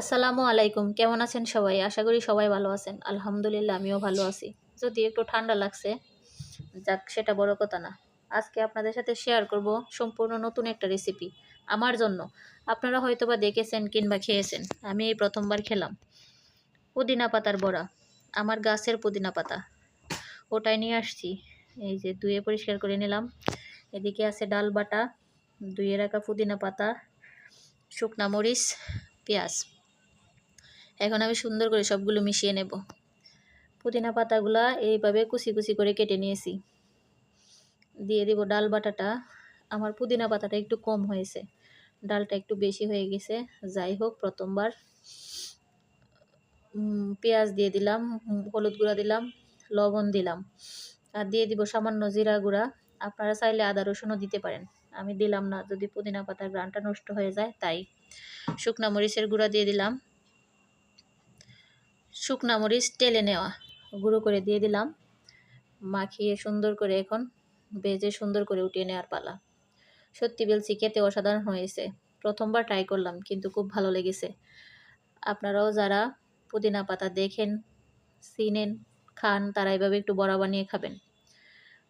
আসসালামু আলাইকুম। কেমন আছেন সবাই? আশা করি সবাই ভালো আছেন। আলহামদুলিল্লাহ, আমিও ভালো আছি। যদি একটু ঠান্ডা লাগছে, যাক, সেটা বড় কথা না। আজকে আপনাদের সাথে শেয়ার করব সম্পূর্ণ নতুন একটা রেসিপি আমার জন্য। আপনারা হয়তো বা দেখেছেন কিংবা খেয়েছেন। আমি এই প্রথমবার খেলাম। পুদিনা পাতার বড়া, আমার গাছের পুদিনা পাতা। ওটাই নিয়ে আসছি। এই যে ধুয়ে পরিষ্কার করে নিলাম। এদিকে আছে ডাল বাটা, ধুয়ে রাখা পুদিনা পাতা, শুকনা মরিচ, পেঁয়াজ। এখন আমি সুন্দর করে সবগুলো মিশিয়ে নেব। পুদিনা পাতাগুলা এইভাবে কুচি কুচি করে কেটে নিয়েছি। দিয়ে দিব ডাল বাটাটা। আমার পুদিনা পাতাটা একটু কম হয়েছে। ডালটা একটু বেশি হয়ে গেছে। যাই হোক, প্রথমবার পেঁয়াজ দিয়ে দিলাম, হলুদ গুঁড়া দিলাম, লবণ দিলাম। আর দিয়ে দিব সামান্য জিরা গুঁড়া। আপনারা চাইলে আদা রসুনও দিতে পারেন। আমি দিলাম না। যদি পুদিনা পাতার গ্রানটা নষ্ট হয়ে যায়, তাই। শুকনা মরিচের গুঁড়া দিয়ে দিলাম। শুকনা মরিচ টেলে নেওয়া। গুঁড়ো করে দিয়ে দিলাম। মাখিয়ে সুন্দর করে এখন ভেজে সুন্দর করে উঠিয়ে নেওয়ার পালা। সত্যি বলছি, খেতে অসাধারণ হয়েছে। প্রথমবার ট্রাই করলাম, কিন্তু খুব ভালো লেগেছে। আপনারাও যারা পুদিনা পাতা দেখেন, চিনেন, খান, তারা এভাবে একটু বড়া বানিয়ে খাবেন।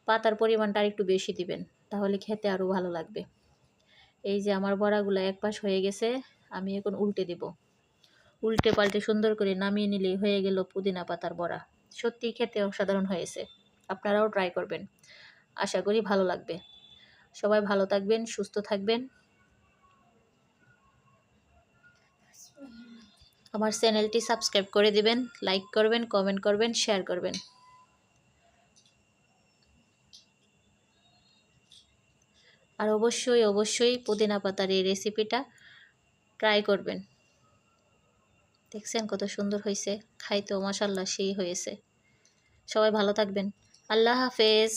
পাতার পরিমাণটা আর একটু বেশি দিবেন, তাহলে খেতে আরও ভালো লাগবে। এই যে আমার বড়াগুলো এক পাশ হয়ে গেছে, আমি এখন উল্টে দেবো। উল্টে পাল্টে সুন্দর করে নামিয়ে নিলেই হয়ে গেল পুদিনা পাতার বড়া। সত্যি খেতে অসাধারণ হয়েছে। আপনারাও ট্রাই করবেন। আশা করি ভালো লাগবে। সবাই ভালো থাকবেন, সুস্থ থাকবেন। আমার চ্যানেলটি সাবস্ক্রাইব করে দিবেন লাইক করবেন কমেন্ট করবেন শেয়ার করবেন। আর অবশ্যই অবশ্যই পুদিনা পাতার এই রেসিপিটা ট্রাই করবেন। দেখছেন কত সুন্দর হয়েছে খাইতেও মাসাল্লাহ সেই হয়েছে। সবাই ভালো থাকবেন। আল্লাহ হাফেজ।